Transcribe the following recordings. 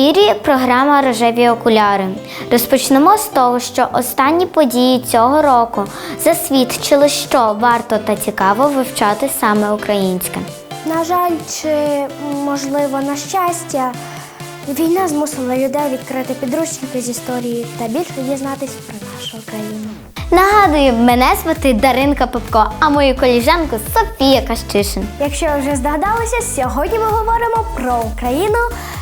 ефірі програма Рожеві окуляри. Розпочнемо з того, що останні події цього року засвідчили, що варто та цікаво вивчати саме українське. На жаль, чи можливо на щастя, війна змусила людей відкрити підручники з історії та більше дізнатись про нашу країну. Нагадую, мене звати Даринка Попко, а мою коліжанку Софія Кащишин. Якщо ви вже здогадалися, сьогодні ми говоримо про Україну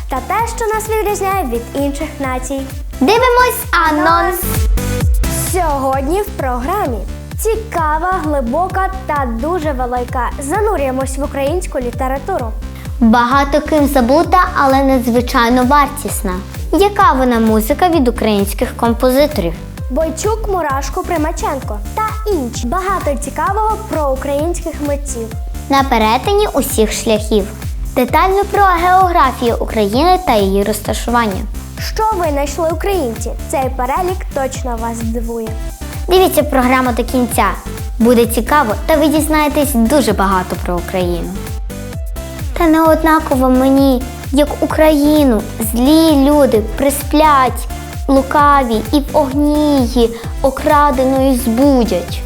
та те, що нас відрізняє від інших націй. Дивимось анонс. Сьогодні в програмі цікава, глибока та дуже велика. Занурюємось в українську літературу. Багато ким забута, але надзвичайно вартісна. Яка вона музика від українських композиторів? Бойчук, Мурашко, Примаченко та інші. Багато цікавого про українських митців. На перетині усіх шляхів. Детально про географію України та її розташування. Що винайшли українці? Цей перелік точно вас здивує. Дивіться програму до кінця. Буде цікаво, та ви дізнаєтесь дуже багато про Україну. Та не однаково мені, як Україну, злі люди присплять, лукаві і в огні її окраденою збудять.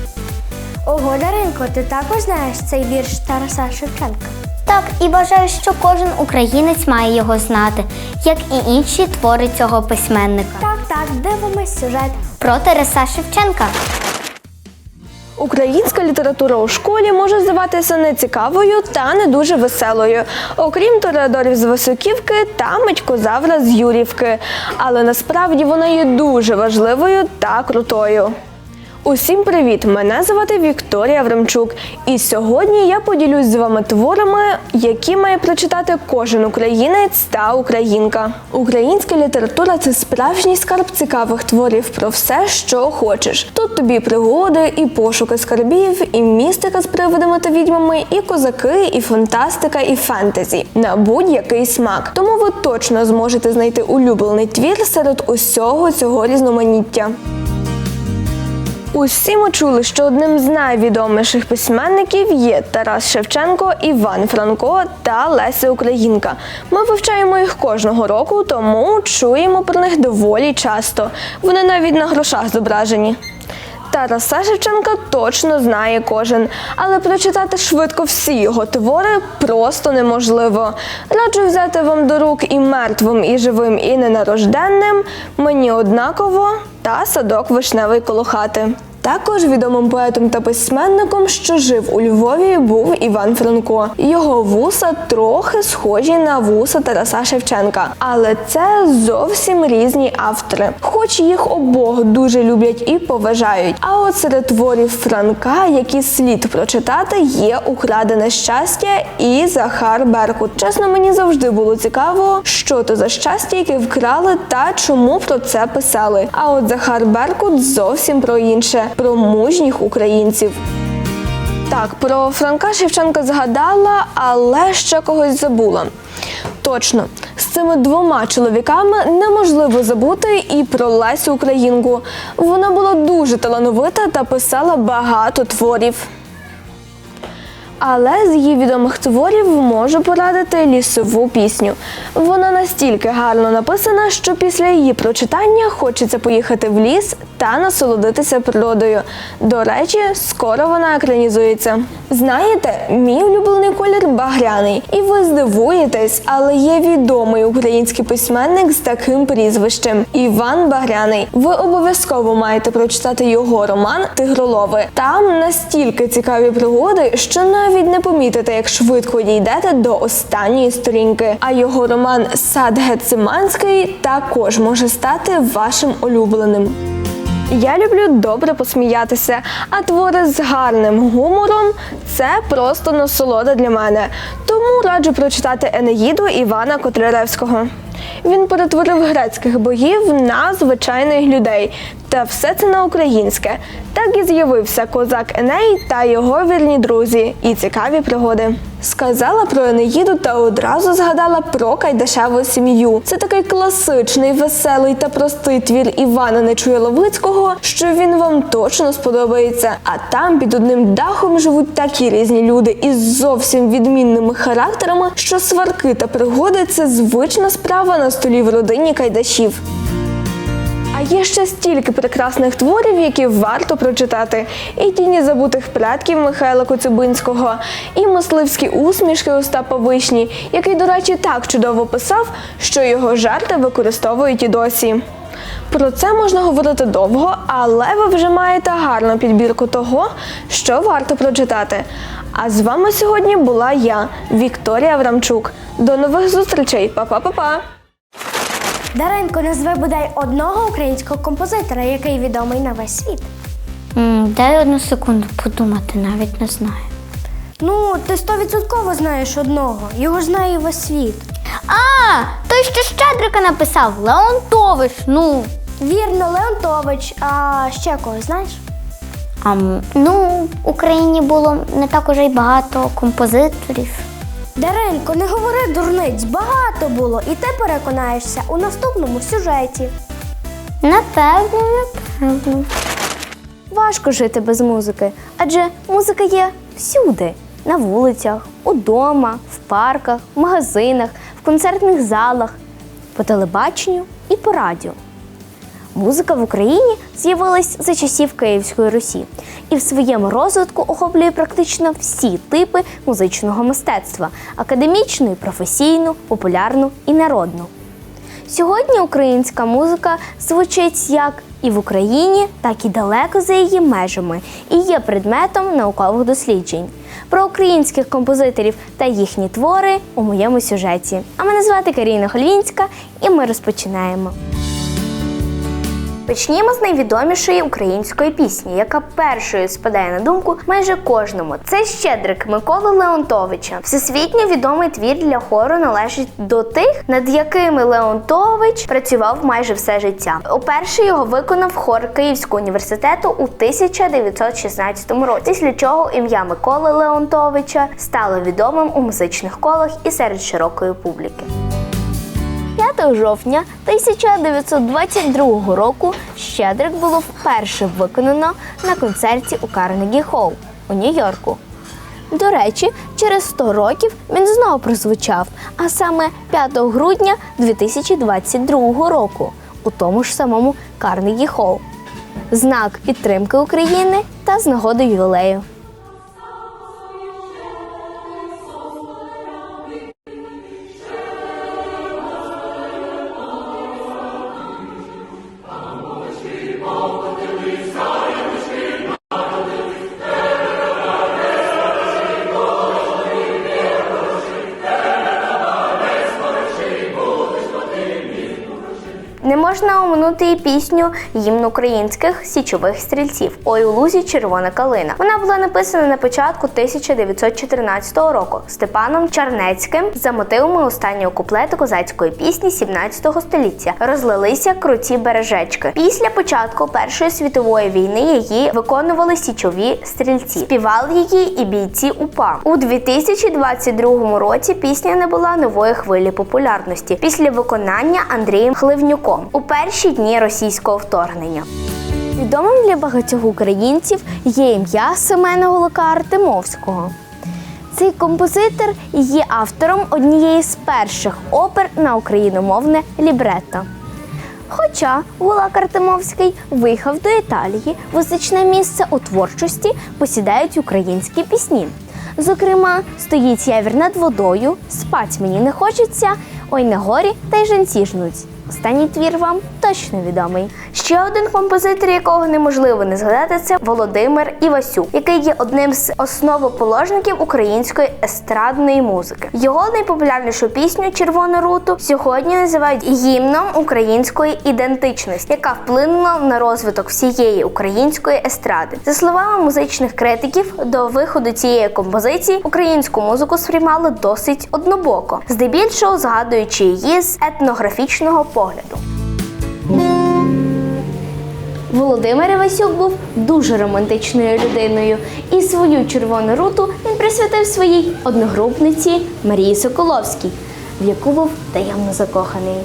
Ого, Даринко, ти також знаєш цей вірш Тараса Шевченка? Так, і вважаю, що кожен українець має його знати, як і інші твори цього письменника. Так, так, дивимось сюжет. Про Тараса Шевченка. Українська література у школі може здаватися нецікавою та не дуже веселою, окрім Тореадорів з Васюківки та Митькозавра з Юрівки. Але насправді вона є дуже важливою та крутою. Усім привіт! Мене звати Вікторія Времчук, і сьогодні я поділюсь з вами творами, які має прочитати кожен українець та українка. Українська література це справжній скарб цікавих творів про все, що хочеш. Тут тобі пригоди, і пошуки скарбів, і містика з привидами та відьмами, і козаки, і фантастика, і фентезі на будь-який смак. Тому ви точно зможете знайти улюблений твір серед усього цього різноманіття. Усі ми чули, що одним з найвідоміших письменників є Тарас Шевченко, Іван Франко та Леся Українка. Ми вивчаємо їх кожного року, тому чуємо про них доволі часто. Вони навіть на грошах зображені. Тараса Шевченка точно знає кожен, але прочитати швидко всі його твори просто неможливо. Раджу взяти вам до рук і мертвим, і живим, і ненарожденним, мені однаково та садок вишневий коло хати. Також відомим поетом та письменником, що жив у Львові, був Іван Франко. Його вуса трохи схожі на вуса Тараса Шевченка, але це зовсім різні автори, хоч їх обох дуже люблять і поважають. А от серед творів Франка, які слід прочитати, є Украдене щастя і Захар Беркут. Чесно, мені завжди було цікаво, що то за щастя, яке вкрали та чому про це писали. А от Захар Беркут зовсім про інше про мужніх українців. Так, про Франка Шевченка згадала, але ще когось забула. Точно, з цими двома чоловіками неможливо забути і про Лесю Українку. Вона була дуже талановита та писала багато творів. Але з її відомих творів можу порадити лісову пісню. Вона настільки гарно написана, що після її прочитання хочеться поїхати в ліс та насолодитися природою. До речі, скоро вона екранізується. Знаєте, мій улюблений колір багряний, і ви здивуєтесь, але є відомий український письменник з таким прізвищем Іван Багряний. Ви обов'язково маєте прочитати його роман Тигролови. Там настільки цікаві пригоди, що навіть не помітите, як швидко дійдете до останньої сторінки. А його роман Сад Гециманський також може стати вашим улюбленим. Я люблю добре посміятися, а твори з гарним гумором це просто насолода для мене. Тому раджу прочитати Енеїду Івана Котляревського. Він перетворив грецьких богів на звичайних людей, та все це на українське. Так і з'явився козак Еней та його вірні друзі і цікаві пригоди. Сказала про Енеїду та одразу згадала про Кайдашеву сім'ю. Це такий класичний, веселий та простий твір Івана Нечуя-Ловицького, що він вам точно сподобається. А там під одним дахом живуть такі різні люди із зовсім відмінними характерами, що сварки та пригоди це звична справа на столі в родині Кайдашів. Є ще стільки прекрасних творів, які варто прочитати. І тіні забутих предків Михайла Коцюбинського, і мисливські усмішки Остапа Вишні, який, до речі, так чудово писав, що його жарти використовують і досі. Про це можна говорити довго, але ви вже маєте гарну підбірку того, що варто прочитати. А з вами сьогодні була я, Вікторія Аврамчук. До нових зустрічей, Па-па-па-па! Даренко назве бодай одного українського композитора, який відомий на весь світ. М, дай одну секунду подумати, навіть не знаю. Ну, ти стовідсотково знаєш одного. Його ж знає весь світ. А, той, що Щедрика написав, Леонтович, ну. Вірно, Леонтович, а ще когось знаєш? А, м, ну, в Україні було не так уже й багато композиторів. Даренко, не говори дурниць, багато було, і ти переконаєшся у наступному сюжеті. Напевно, напевно. Важко жити без музики, адже музика є всюди: на вулицях, удома, в парках, в магазинах, в концертних залах, по телебаченню і по радіо. Музика в Україні з'явилась за часів Київської Русі і в своєму розвитку охоплює практично всі типи музичного мистецтва академічну, професійну, популярну і народну. Сьогодні українська музика звучить як і в Україні, так і далеко за її межами, і є предметом наукових досліджень. Про українських композиторів та їхні твори у моєму сюжеті. А мене звати Каріна Хольвінська, і ми розпочинаємо. Почнімо з найвідомішої української пісні, яка першою спадає на думку майже кожному. Це Щедрик Миколи Леонтовича. Всесвітньо відомий твір для хору належить до тих, над якими Леонтович працював майже все життя. Уперше його виконав хор Київського університету у 1916 році, після чого ім'я Миколи Леонтовича стало відомим у музичних колах і серед широкої публіки. 5 жовтня 1922 року Щедрик було вперше виконано на концерті у Карнегі Холл у Нью-Йорку. До речі, через 100 років він знову прозвучав, а саме 5 грудня 2022 року у тому ж самому Карнегі Холл. Знак підтримки України та з нагоди ювілею. Не можна оминути і пісню гімн українських січових стрільців Ой у лузі червона калина. Вона була написана на початку 1914 року Степаном Чарнецьким за мотивами останнього куплету козацької пісні 17 століття. Розлилися круті бережечки. Після початку Першої світової війни її виконували січові стрільці. Співали її і бійці УПА. У 2022 році пісня набула нової хвилі популярності після виконання Андрієм Хливнюком у перші дні російського вторгнення. Відомим для багатьох українців є ім'я Семена Голока Артемовського. Цей композитор є автором однієї з перших опер на україномовне лібретто. Хоча Гулак Артемовський виїхав до Італії, визначне місце у творчості посідають українські пісні. Зокрема, стоїть явір над водою, спать мені не хочеться, ой на горі та й жінці жнуть. Останній твір вам точно відомий. Ще один композитор, якого неможливо не згадати, це Володимир Івасюк, який є одним з основоположників української естрадної музики. Його найпопулярнішу пісню Червону руту сьогодні називають гімном української ідентичності, яка вплинула на розвиток всієї української естради. За словами музичних критиків, до виходу цієї композиції українську музику сприймали досить однобоко, здебільшого згадуючи її з етнографічного погляду. Володимир Івасюк був дуже романтичною людиною, і свою червону руту він присвятив своїй одногрупниці Марії Соколовській, в яку був таємно закоханий.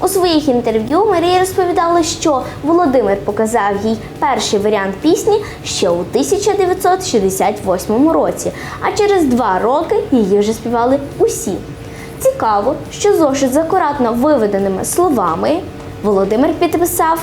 У своїх інтерв'ю Марія розповідала, що Володимир показав їй перший варіант пісні ще у 1968 році, а через два роки її вже співали усі. Цікаво, що зошит з акуратно виведеними словами Володимир підписав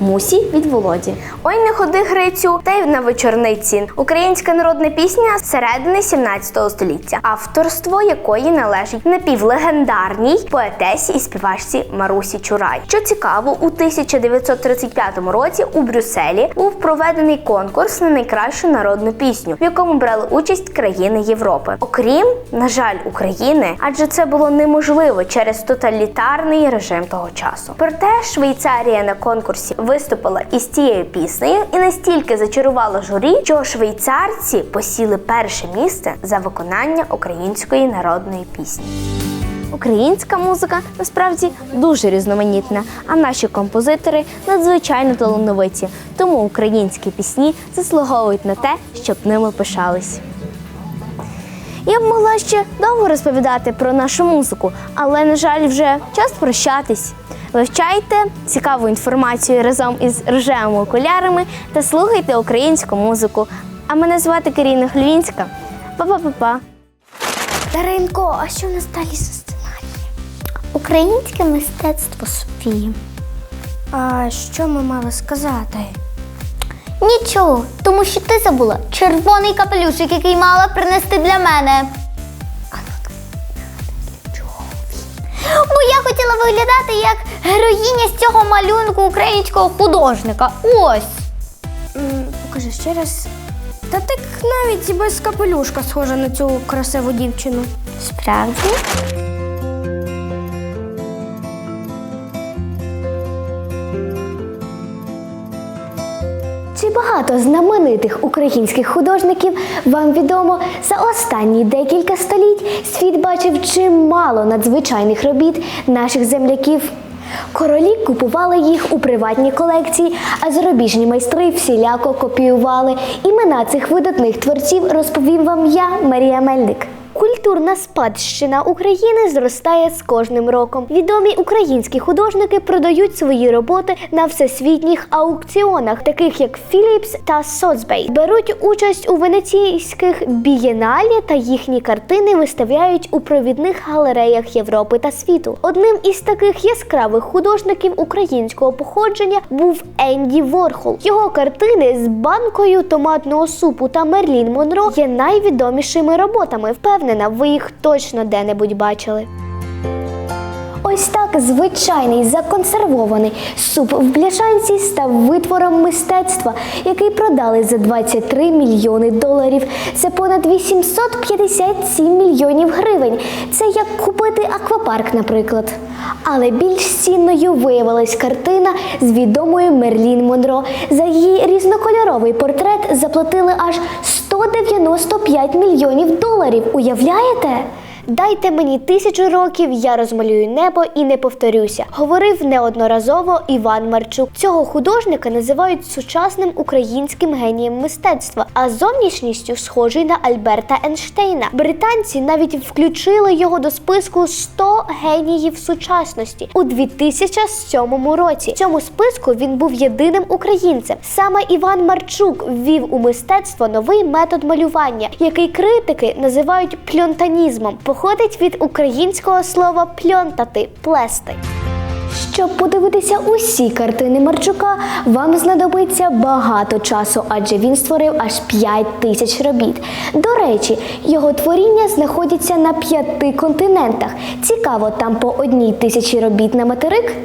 Мусі від Володі. Ой, не ходи Грицю, та й на вечорниці. Українська народна пісня з середини 17 століття, авторство якої належить напівлегендарній поетесі і співачці Марусі Чурай. Що цікаво, у 1935 році у Брюсселі був проведений конкурс на найкращу народну пісню, в якому брали участь країни Європи. Окрім, на жаль, України, адже це було неможливо через тоталітарний режим того часу. Проте Швейцарія на конкурсі виступила із цією піснею і настільки зачарувала журі, що швейцарці посіли перше місце за виконання української народної пісні. Українська музика насправді дуже різноманітна, а наші композитори надзвичайно талановиті. Тому українські пісні заслуговують на те, щоб ними пишались. Я б могла ще довго розповідати про нашу музику, але, на жаль, вже час прощатись. Вивчайте цікаву інформацію разом із рожевими окулярами та слухайте українську музику. А мене звати Каріна Хлювінська. Па-па-па-па. Даринко, а що в нас далі за сценарій? Українське мистецтво Софії. А що ми мали сказати? Нічого, тому що ти забула червоний капелюшик, який мала принести для мене. Бо я хотіла виглядати як героїня з цього малюнку українського художника. Ось. М, Покажи ще раз. Та ти навіть без капелюшка схожа на цю красиву дівчину. Справді. Чи багато знаменитих українських художників вам відомо за останні декілька століть світ бачив чимало надзвичайних робіт наших земляків. Королі купували їх у приватні колекції, а зарубіжні майстри всіляко копіювали. Імена цих видатних творців розповім вам я, Марія Мельник. Культурна спадщина України зростає з кожним роком. Відомі українські художники продають свої роботи на всесвітніх аукціонах, таких як Філіпс та Соцбей. Беруть участь у венеційських бієналі та їхні картини виставляють у провідних галереях Європи та світу. Одним із таких яскравих художників українського походження був Енді Ворхол. Його картини з банкою томатного супу та Мерлін Монро є найвідомішими роботами. Впевнена, ви їх точно де-небудь бачили. Ось так звичайний законсервований суп в бляшанці став витвором мистецтва, який продали за 23 мільйони доларів. Це понад 857 мільйонів гривень. Це як купити аквапарк, наприклад. Але більш цінною виявилась картина з відомою Мерлін Монро. За її різнокольоровий портрет заплатили аж 195 мільйонів доларів. Уявляєте? Дайте мені тисячу років, я розмалюю небо і не повторюся. Говорив неодноразово Іван Марчук. Цього художника називають сучасним українським генієм мистецтва, а зовнішністю схожий на Альберта Ейнштейна. Британці навіть включили його до списку 100 геніїв сучасності у 2007 році. В цьому списку він був єдиним українцем. Саме Іван Марчук ввів у мистецтво новий метод малювання, який критики називають пльонтанізмом. Походить від українського слова пльонтати плести. Щоб подивитися усі картини Марчука, вам знадобиться багато часу, адже він створив аж 5 тисяч робіт. До речі, його творіння знаходяться на п'яти континентах. Цікаво, там по одній тисячі робіт на материк.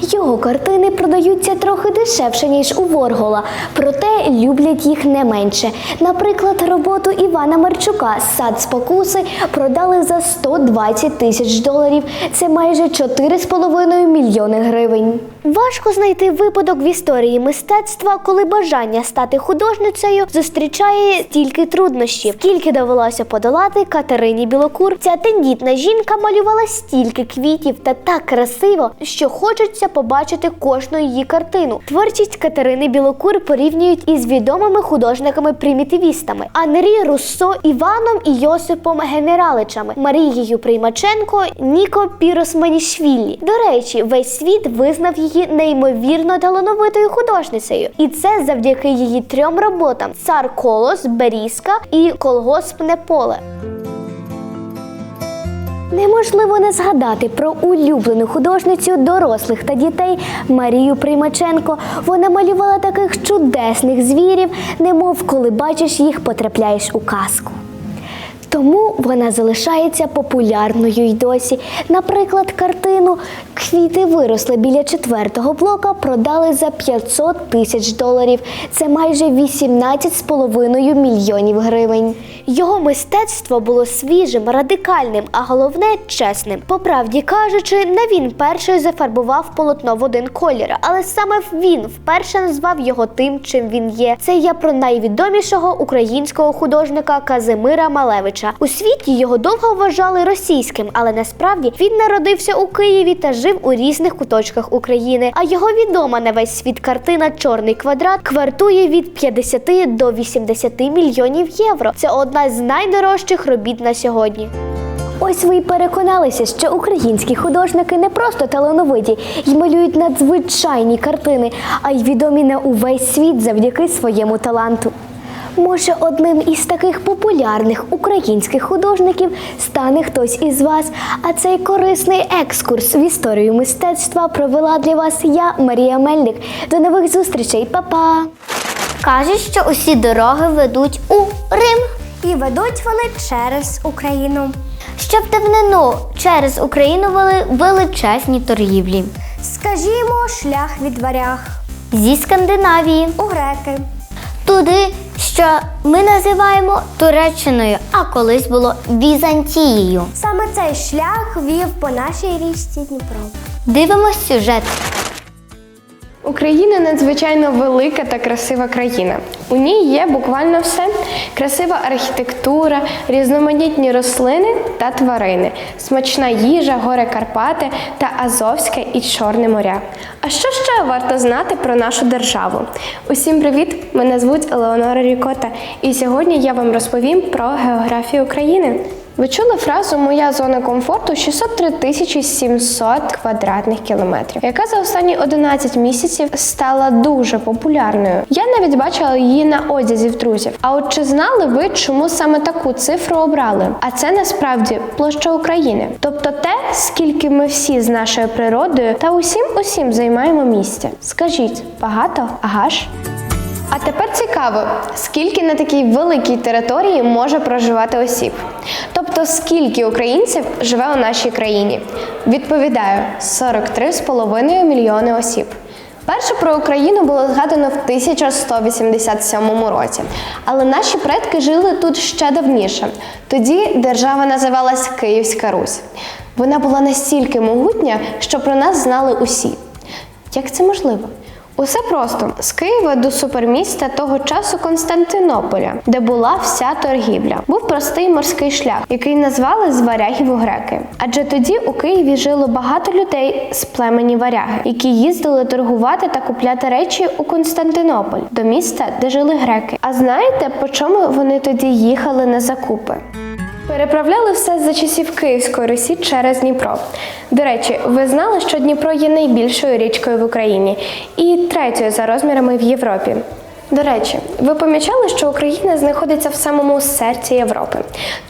Його картини продаються трохи дешевше, ніж у Воргола, проте люблять їх не менше. Наприклад, роботу Івана Марчука Сад спокуси продали за 120 тисяч доларів. Це майже 4,5 мільйони гривень. Важко знайти випадок в історії мистецтва, коли бажання стати художницею зустрічає стільки труднощів, скільки довелося подолати Катерині Білокур. Ця тендітна жінка малювала стільки квітів та так красиво, що хочеться побачити кожну її картину. Творчість Катерини Білокур порівнюють із відомими художниками-примітивістами Анрі Руссо, Іваном і Йосипом Генераличами, Марією Приймаченко, Ніко Піросманішвілі. До речі, весь світ визнав її неймовірно талановитою художницею, і це завдяки її трьом роботам: Цар Колос, Берізка і Колгоспне поле. Неможливо не згадати про улюблену художницю дорослих та дітей Марію Приймаченко. Вона малювала таких чудесних звірів, немов коли бачиш їх, потрапляєш у казку. Тому вона залишається популярною й досі. Наприклад, картину Квіти виросли біля четвертого блока продали за 500 тисяч доларів. Це майже 18,5 мільйонів гривень. Його мистецтво було свіжим, радикальним, а головне чесним. По правді кажучи, не він перший зафарбував полотно в один колір, але саме він вперше назвав його тим, чим він є. Це я про найвідомішого українського художника Казимира Малевича. У світі його довго вважали російським, але насправді він народився у Києві та жив у різних куточках України. А його відома на весь світ картина Чорний квадрат квартує від 50 до 80 мільйонів євро. Це одна з найдорожчих робіт на сьогодні. Ось ви й переконалися, що українські художники не просто талановиті й малюють надзвичайні картини, а й відомі на увесь світ завдяки своєму таланту. Може, одним із таких популярних українських художників стане хтось із вас. А цей корисний екскурс в історію мистецтва провела для вас я, Марія Мельник. До нових зустрічей, Па-па! Кажуть, що усі дороги ведуть у Рим. І ведуть вони через Україну. В давнину через Україну вели величезні торгівлі Скажімо, шлях від варяг зі Скандинавії у греки. туди, що ми називаємо Туреччиною, а колись було Візантією. Саме цей шлях вів по нашій річці Дніпро. Дивимось сюжет. Україна надзвичайно велика та красива країна. У ній є буквально все: красива архітектура, різноманітні рослини та тварини, смачна їжа, гори Карпати та Азовське і Чорне моря. А що ще варто знати про нашу державу? Усім привіт! Мене звуть Елеонора Рікота, і сьогодні я вам розповім про географію України. Ви чули фразу Моя зона комфорту 603 тисячі 700 квадратних кілометрів, яка за останні 11 місяців стала дуже популярною. Я навіть бачила її на одязі в друзів. А от чи знали ви, чому саме таку цифру обрали? А це насправді площа України, тобто те, скільки ми всі з нашою природою та усім усім займаємо місця. Скажіть, багато? Ага ж? А тепер цікаво, скільки на такій великій території може проживати осіб? Тобто, скільки українців живе у нашій країні? Відповідаю: 43,5 мільйони осіб. Перше про Україну було згадано в 1187 році, але наші предки жили тут ще давніше. Тоді держава називалась Київська Русь. Вона була настільки могутня, що про нас знали усі. Як це можливо? Усе просто з Києва до суперміста того часу Константинополя, де була вся торгівля. Був простий морський шлях, який назвали з варягів у греки. Адже тоді у Києві жило багато людей з племені варяги, які їздили торгувати та купляти речі у Константинополь до міста, де жили греки. А знаєте, по чому вони тоді їхали на закупи? Переправляли все за часів Київської Русі через Дніпро. До речі, ви знали, що Дніпро є найбільшою річкою в Україні і третьою за розмірами в Європі. До речі, ви помічали, що Україна знаходиться в самому серці Європи.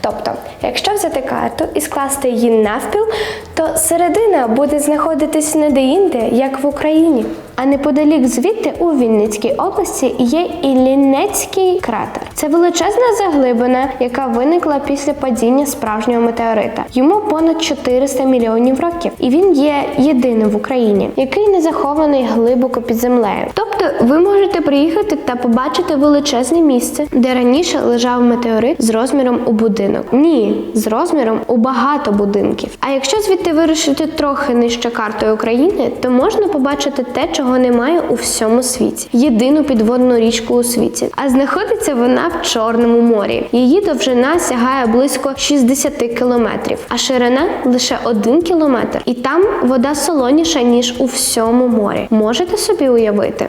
Тобто, якщо взяти карту і скласти її навпіл, то середина буде знаходитись не де-інде, як в Україні, А неподалік звідти у Вінницькій області є Іллінецький кратер. Це величезна заглибина, яка виникла після падіння справжнього метеорита. Йому понад 400 мільйонів років, і він є єдиним в Україні, який не захований глибоко під землею. Тобто ви можете приїхати та побачити величезне місце, де раніше лежав метеорит з розміром у будинок. Ні, з розміром у багато будинків. А якщо звідти вирушити трохи нижче картою України, то можна побачити те, чого немає у всьому світі. Єдину підводну річку у світі. А знаходиться вона в Чорному морі. Її довжина сягає близько 60 кілометрів, а ширина лише 1 кілометр. І там вода солоніша ніж у всьому морі. Можете собі уявити?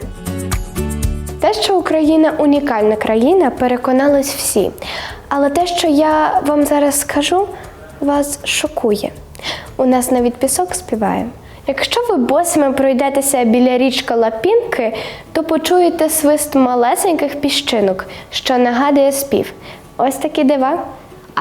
Те, що Україна унікальна країна, переконались всі. Але те, що я вам зараз скажу, вас шокує. У нас навіть пісок співає. Якщо ви босими пройдетеся біля річки Лапінки, то почуєте свист малесеньких піщинок, що нагадує спів. Ось такі дива.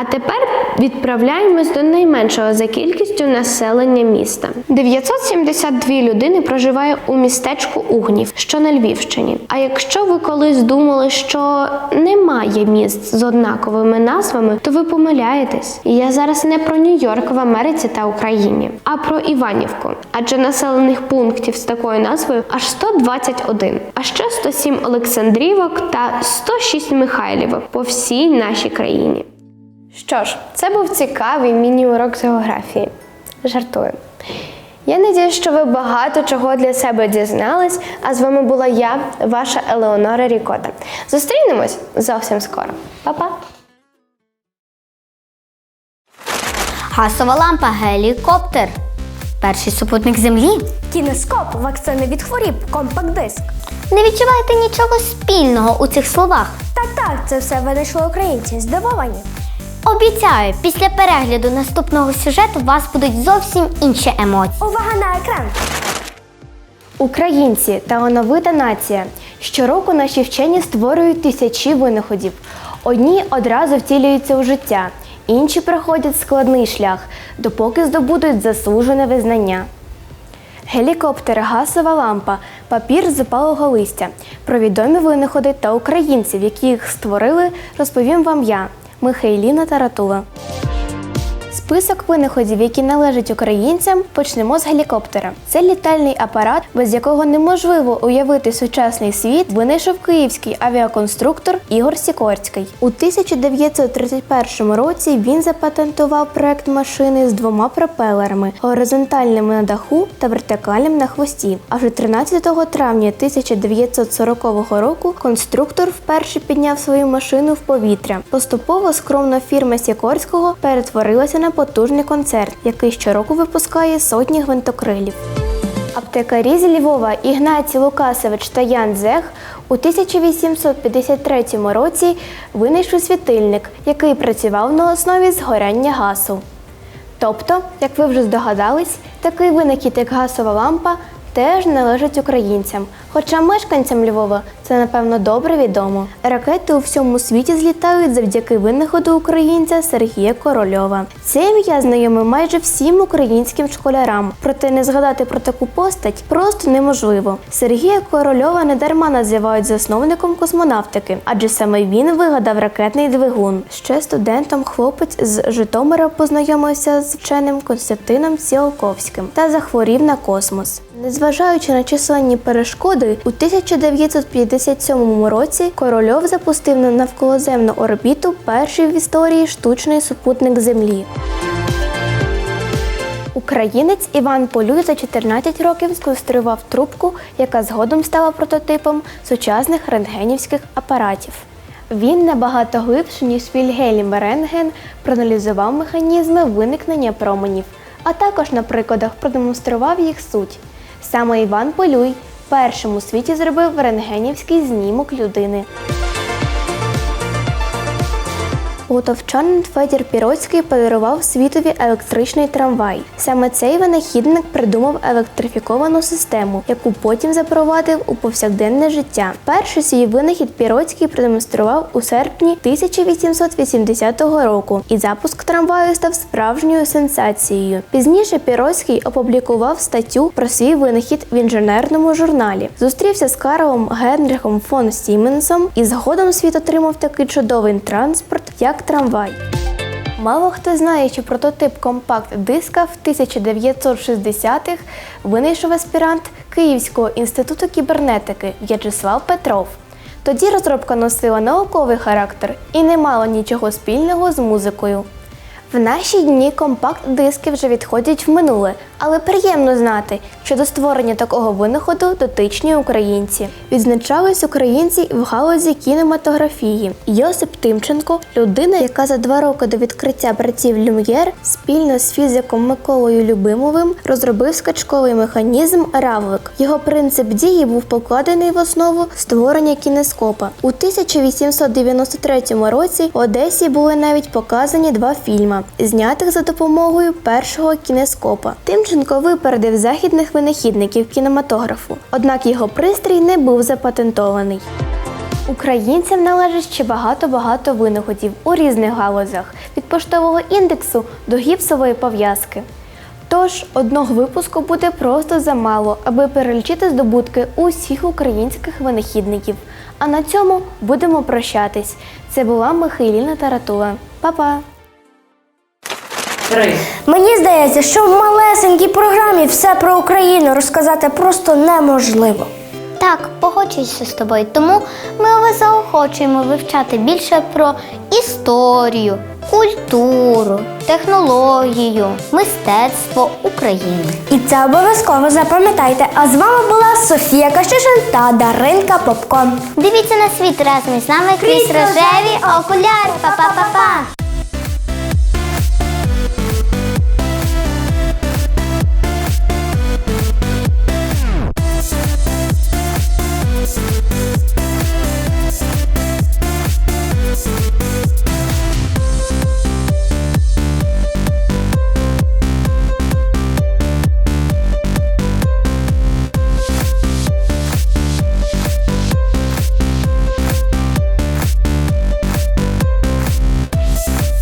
А тепер відправляємось до найменшого за кількістю населення міста. 972 людини проживає у містечку Угнів, що на Львівщині. А якщо ви колись думали, що немає міст з однаковими назвами, то ви помиляєтесь. Я зараз не про Нью-Йорк в Америці та Україні, а про Іванівку. Адже населених пунктів з такою назвою аж 121, а ще 107 Олександрівок та 106 Михайлівок по всій нашій країні. Що ж, це був цікавий міні-урок з географії. Жартую. Я надію, що ви багато чого для себе дізнались, а з вами була я, ваша Елеонора Рікота. Зустрінемось зовсім скоро. Па-па! Газова лампа, гелікоптер. Перший супутник землі. Кінескоп, вакцини від хворіб, компакт-диск. Не відчуваєте нічого спільного у цих словах. Так, так, це все винайшли українці. Здивовані. Обіцяю, після перегляду наступного сюжету у вас будуть зовсім інші емоції. Увага на екран! Українці талановита нація. Щороку наші вчені створюють тисячі винаходів. Одні одразу втілюються у життя, інші проходять складний шлях, допоки здобудуть заслужене визнання. Гелікоптер, газова лампа, папір з опалого листя. Про відомі винаходи та українців, які їх створили, розповім вам я, Михайліна Таратула. Список винаходів, які належать українцям, почнемо з гелікоптера. Це літальний апарат, без якого неможливо уявити сучасний світ, винайшов київський авіаконструктор Ігор Сікорський. У 1931 році він запатентував проект машини з двома пропелерами горизонтальними на даху та вертикальним на хвості. А вже 13 травня 1940 року конструктор вперше підняв свою машину в повітря. Поступово скромна фірма Сікорського перетворилася на потужний концерт, який щороку випускає сотні гвинтокрилів. Аптекарі з Львова Ігнатій Лукасович та Ян Зех у 1853 році винайшли світильник, який працював на основі згоряння газу. Тобто, як ви вже здогадались, такий винахід, як газова лампа, теж належить українцям. Хоча мешканцям Львова це напевно добре відомо. Ракети у всьому світі злітають завдяки винаходу українця Сергія Корольова. Це ім'я знайоме майже всім українським школярам. Проте не згадати про таку постать просто неможливо. Сергія Корольова недарма називають засновником космонавтики, адже саме він вигадав ракетний двигун. Ще студентом хлопець з Житомира познайомився з вченим Константином Ціолковським та захворів на космос. Незважаючи на численні перешкоди, у 1957 році Корольов запустив на навколоземну орбіту перший в історії штучний супутник Землі. Українець Іван Полюй за 14 років сконструював трубку, яка згодом стала прототипом сучасних рентгенівських апаратів. Він набагато глибше, ніж Вільгельм Рентген, проаналізував механізми виникнення променів, а також на прикладах продемонстрував їх суть. Саме Іван Полюй першим у світі зробив рентгенівський знімок людини. Лотовчанин Федір Піроцький подарував світові електричний трамвай. Саме цей винахідник придумав електрифіковану систему, яку потім запровадив у повсякденне життя. Перший свій винахід Піроцький продемонстрував у серпні 1880 року, і запуск трамваю став справжньою сенсацією. Пізніше Піроцький опублікував статтю про свій винахід в інженерному журналі. Зустрівся з Карлом Генріхом фон Сіменсом, і згодом світ отримав такий чудовий транспорт, як трамвай. Мало хто знає, що прототип компакт-диска в 1960-х винайшов аспірант Київського інституту кібернетики В'ячеслав Петров. Тоді розробка носила науковий характер і не мала нічого спільного з музикою. В наші дні компакт-диски вже відходять в минуле, але приємно знати, що до створення такого винаходу дотичні українці. Відзначались українці в галузі кінематографії. Йосип Тимченко, людина, яка за два роки до відкриття братів Люм'єр спільно з фізиком Миколою Любимовим розробив скачковий механізм Равлик. Його принцип дії був покладений в основу створення кінескопа. У 1893 році в Одесі були навіть показані два фільми, знятих за допомогою першого кінескопа. Тимченко випередив західних винахідників кінематографу, однак його пристрій не був запатентований. Українцям належить ще багато-багато винаходів у різних галузях від поштового індексу до гіпсової пов'язки. Тож одного випуску буде просто замало, аби перелічити здобутки усіх українських винахідників. А на цьому будемо прощатись. Це була Михайліна Таратула. Па-па! Мені здається, що в малесенькій програмі все про Україну розказати просто неможливо. Так, погоджуюся з тобою. Тому ми вас заохочуємо вивчати більше про історію, культуру, технологію, мистецтво України. І це обов'язково запам'ятайте. А з вами була Софія Кащишин та Даринка Попко. Дивіться на світ разом із нами крізь рожеві окуляри. Па-па-па-па!